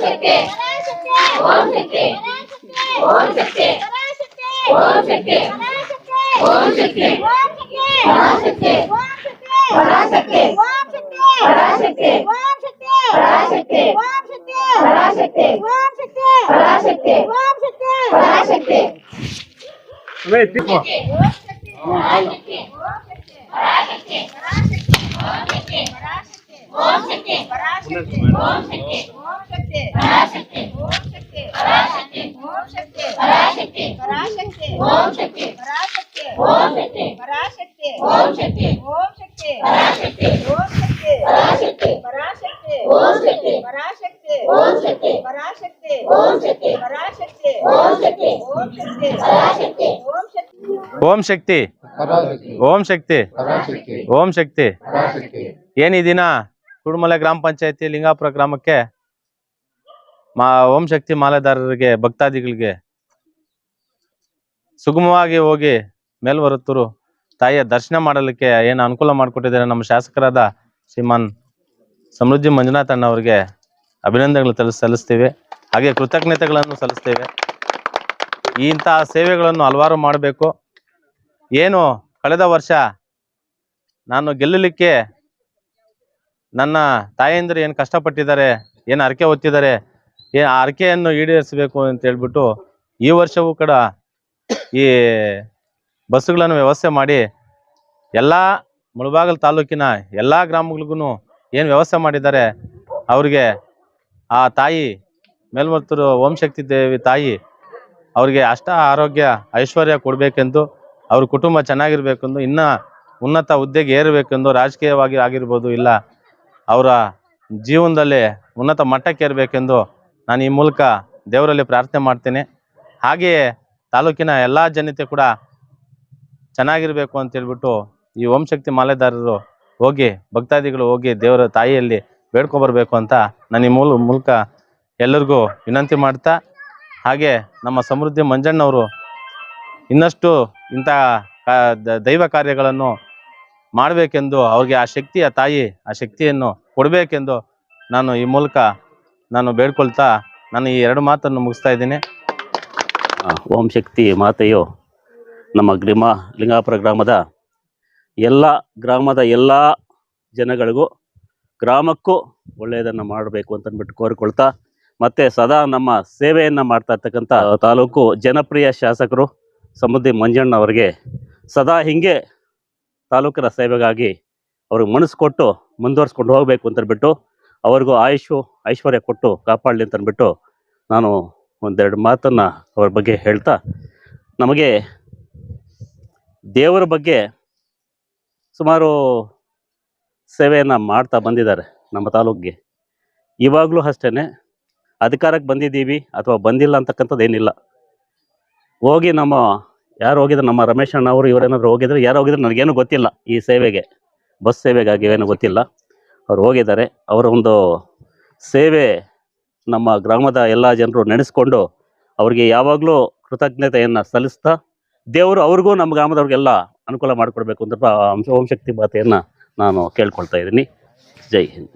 सकते बोल सकते बोल सकते बोल सकते बोल सकते बोल सकते बोल सकते बोल सकते बोल सकते बोल सकते बोल सकते बोल सकते बोल सकते बोल सकते बोल सकते बोल सकते बोल सकते बोल सकते बोल सकते ಶಕ್ತಿ ಪರಾಶಕ್ತಿ ಪರಾಶಕ್ತಿ ಪರಾಶಕ್ತಿ ಪರಾಶಕ್ತಿ ಪರಾಶಕ್ತಿ ಪರಾಶಕ್ತಿ ಪರಾಶಕ್ತಿ ಓಂ ಶಕ್ತಿ ಓಂ ಶಕ್ತಿ ಪರಾಶಕ್ತಿ ಓಂ ಶಕ್ತಿ ಓಂ ಶಕ್ತಿ ಪರಾಶಕ್ತಿ ಓಂ ಶಕ್ತಿ ಪರಾಶಕ್ತಿ ಪರಾಶಕ್ತಿ ಓಂ ಶಕ್ತಿ ಪರಾಶಕ್ತಿ ಓಂ ಶಕ್ತಿ ಪರಾಶಕ್ತಿ ಓಂ ಶಕ್ತಿ ಪರಾಶಕ್ತಿ ಓಂ ಶಕ್ತಿ ಓಂ ಶಕ್ತಿ ಪರಾಶಕ್ತಿ ಓಂ ಶಕ್ತಿ ಓಂ ಶಕ್ತಿ ಪರಾಶಕ್ತಿ ಓಂ ಶಕ್ತಿ ಓಂ ಪರಾಶಕ್ತಿ ಶಕ್ತಿ ಪರಾಶಕ್ತಿ ಕುಡುಮಲೆ ಗ್ರಾಮ ಪಂಚಾಯತಿ ಲಿಂಗಾಪುರ ಗ್ರಾಮಕ್ಕೆ ಮಾ ಓಂ ಶಕ್ತಿ ಮಾಲೆದಾರರಿಗೆ, ಭಕ್ತಾದಿಗಳಿಗೆ ಸುಗಮವಾಗಿ ಹೋಗಿ ಮೇಲ್ವರುತ್ತರು ತಾಯಿಯ ದರ್ಶನ ಮಾಡಲಿಕ್ಕೆ ಏನು ಅನುಕೂಲ ಮಾಡಿಕೊಟ್ಟಿದ್ದಾರೆ ನಮ್ಮ ಶಾಸಕರಾದ ಶ್ರೀಮಾನ್ ಸಮೃದ್ಧಿ ಮಂಜುನಾಥ್ ಅಣ್ಣ ಅವರಿಗೆ ಅಭಿನಂದನೆಗಳು ತಲು, ಸಲ್ಲಿಸ್ತೀವಿ. ಹಾಗೆ ಕೃತಜ್ಞತೆಗಳನ್ನು ಸಲ್ಲಿಸ್ತೇವೆ. ಇಂತಹ ಸೇವೆಗಳನ್ನು ಹಲವಾರು ಮಾಡಬೇಕು. ಏನು ಕಳೆದ ವರ್ಷ ನಾನು ಗೆಲ್ಲಲಿಕ್ಕೆ ನನ್ನ ತಾಯಂದಿರು ಏನು ಕಷ್ಟಪಟ್ಟಿದ್ದಾರೆ, ಏನು ಹರಕೆ ಹೊತ್ತಿದ್ದಾರೆ ಏನು ಆರ್ಕೆಯನ್ನು ಈಡೇರಿಸಬೇಕು ಅಂತ ಹೇಳ್ಬಿಟ್ಟು ಈ ವರ್ಷವೂ ಕೂಡ ಈ ಬಸ್ಸುಗಳನ್ನು ವ್ಯವಸ್ಥೆ ಮಾಡಿ ಎಲ್ಲ ಮುಳಬಾಗಲ್ ತಾಲೂಕಿನ ಎಲ್ಲ ಗ್ರಾಮಗಳಿಗೂ ಏನು ವ್ಯವಸ್ಥೆ ಮಾಡಿದ್ದಾರೆ. ಅವ್ರಿಗೆ ಆ ತಾಯಿ ಮೇಲ್ಮತ್ತೂರು ಓಂ ಶಕ್ತಿ ದೇವಿ ತಾಯಿ ಅವ್ರಿಗೆ ಅಷ್ಟ ಆರೋಗ್ಯ ಐಶ್ವರ್ಯ ಕೊಡಬೇಕೆಂದು ಅವ್ರ ಕುಟುಂಬ ಚೆನ್ನಾಗಿರ್ಬೇಕೆಂದು ಇನ್ನ ಉನ್ನತ ಹುದ್ದೆಗೆ ಏರಬೇಕೆಂದು ರಾಜಕೀಯವಾಗಿ ಆಗಿರ್ಬೋದು ಇಲ್ಲ ಅವರ ಜೀವನದಲ್ಲಿ ಉನ್ನತ ಮಟ್ಟಕ್ಕೆ ಏರಬೇಕೆಂದು ನಾನು ಈ ಮೂಲಕ ದೇವರಲ್ಲಿ ಪ್ರಾರ್ಥನೆ ಮಾಡ್ತೇನೆ. ಹಾಗೆಯೇ ತಾಲೂಕಿನ ಎಲ್ಲ ಜನತೆ ಕೂಡ ಚೆನ್ನಾಗಿರಬೇಕು ಅಂತ ಹೇಳ್ಬಿಟ್ಟು ಈ ಓಂ ಶಕ್ತಿ ಮಾಲೆದಾರರು ಹೋಗಿ, ಭಕ್ತಾದಿಗಳು ಹೋಗಿ ದೇವರ ತಾಯಿಯಲ್ಲಿ ಬೇಡ್ಕೊಬರ್ಬೇಕು ಅಂತ ನಾನು ಈ ಮೂಲ, ಮೂಲಕ ಎಲ್ಲರಿಗೂ ವಿನಂತಿ ಮಾಡ್ತಾ, ಹಾಗೆ ನಮ್ಮ ಸಮೃದ್ಧಿ ಮಂಜಣ್ಣವರು ಇನ್ನಷ್ಟು ಇಂಥ ದೈವ ಕಾರ್ಯಗಳನ್ನು ಮಾಡಬೇಕೆಂದು ಅವ್ರಿಗೆ ಆ ಶಕ್ತಿಯ ತಾಯಿ, ಆ ಶಕ್ತಿಯನ್ನು ಕೊಡಬೇಕೆಂದು ನಾನು ಈ ಮೂಲಕ ನಾನು ಬೇಡ್ಕೊಳ್ತಾ ನಾನು ಈ ಎರಡು ಮಾತನ್ನು ಮುಗಿಸ್ತಾ ಇದ್ದೀನಿ. ಓಂ ಶಕ್ತಿ ಮಾತೆಯು, ನಮ್ಮ ಗ್ರಿಮ ಲಿಂಗಾಪುರ ಗ್ರಾಮದ ಎಲ್ಲ ಗ್ರಾಮದ ಎಲ್ಲ ಜನಗಳಿಗೂ ಗ್ರಾಮಕ್ಕೂ ಒಳ್ಳೆಯದನ್ನು ಮಾಡಬೇಕು ಅಂತಂದ್ಬಿಟ್ಟು ಕೋರಿಕೊಳ್ತಾ, ಮತ್ತೆ ಸದಾ ನಮ್ಮ ಸೇವೆಯನ್ನು ಮಾಡ್ತಾ ಇರ್ತಕ್ಕಂಥ ತಾಲೂಕು ಜನಪ್ರಿಯ ಶಾಸಕರು ಸಮೃದ್ಧಿ ಮಂಜಣ್ಣ ಅವರಿಗೆ ಸದಾ ಹೀಗೆ ತಾಲೂಕಿನ ಸೇವೆಗಾಗಿ ಅವ್ರಿಗೆ ಮನಸ್ಸು ಕೊಟ್ಟು ಮುಂದುವರ್ಸ್ಕೊಂಡು ಹೋಗಬೇಕು ಅಂತ ಅಂದ್ಬಿಟ್ಟು ಅವ್ರಿಗೂ ಆಯುಷು ಐಶ್ವರ್ಯ ಕೊಟ್ಟು ಕಾಪಾಡಲಿ ಅಂತ ಅಂದ್ಬಿಟ್ಟು ನಾನು ಒಂದೆರಡು ಮಾತನ್ನು ಅವ್ರ ಬಗ್ಗೆ ಹೇಳ್ತಾ, ನಮಗೆ ದೇವರ ಬಗ್ಗೆ ಸುಮಾರು ಸೇವೆಯನ್ನು ಮಾಡ್ತಾ ಬಂದಿದ್ದಾರೆ ನಮ್ಮ ತಾಲೂಕಿಗೆ. ಇವಾಗಲೂ ಅಷ್ಟೇ ಅಧಿಕಾರಕ್ಕೆ ಬಂದಿದ್ದೀವಿ ಅಥವಾ ಬಂದಿಲ್ಲ ಅಂತಕ್ಕಂಥದ್ದು ಏನಿಲ್ಲ. ಹೋಗಿ ನಮ್ಮ, ಯಾರು ಹೋಗಿದ್ರು, ನಮ್ಮ ರಮೇಶ್ ಅಣ್ಣ ಅವರು ಇವರೇನಾದರೂ ಹೋಗಿದ್ರು, ಯಾರು ಹೋಗಿದ್ರು ನನಗೇನು ಗೊತ್ತಿಲ್ಲ ಈ ಸೇವೆಗೆ, ಬಸ್ ಸೇವೆಗಾಗಿ ಏನೂ ಗೊತ್ತಿಲ್ಲ. ಅವ್ರು ಹೋಗಿದ್ದಾರೆ. ಅವರ ಒಂದು ಸೇವೆ ನಮ್ಮ ಗ್ರಾಮದ ಎಲ್ಲ ಜನರು ನೆನೆಸ್ಕೊಂಡು ಅವ್ರಿಗೆ ಯಾವಾಗಲೂ ಕೃತಜ್ಞತೆಯನ್ನು ಸಲ್ಲಿಸ್ತಾ ದೇವರು ಅವ್ರಿಗೂ ನಮ್ಮ ಗ್ರಾಮದವ್ರಿಗೆಲ್ಲ ಅನುಕೂಲ ಮಾಡಿಕೊಡ್ಬೇಕು ಅಂತ ಓಂ ಶಕ್ತಿ ಮಾತೆಯನ್ನು ನಾನು ಕೇಳ್ಕೊಳ್ತಾ ಇದ್ದೀನಿ. ಜೈ ಹಿಂದ್.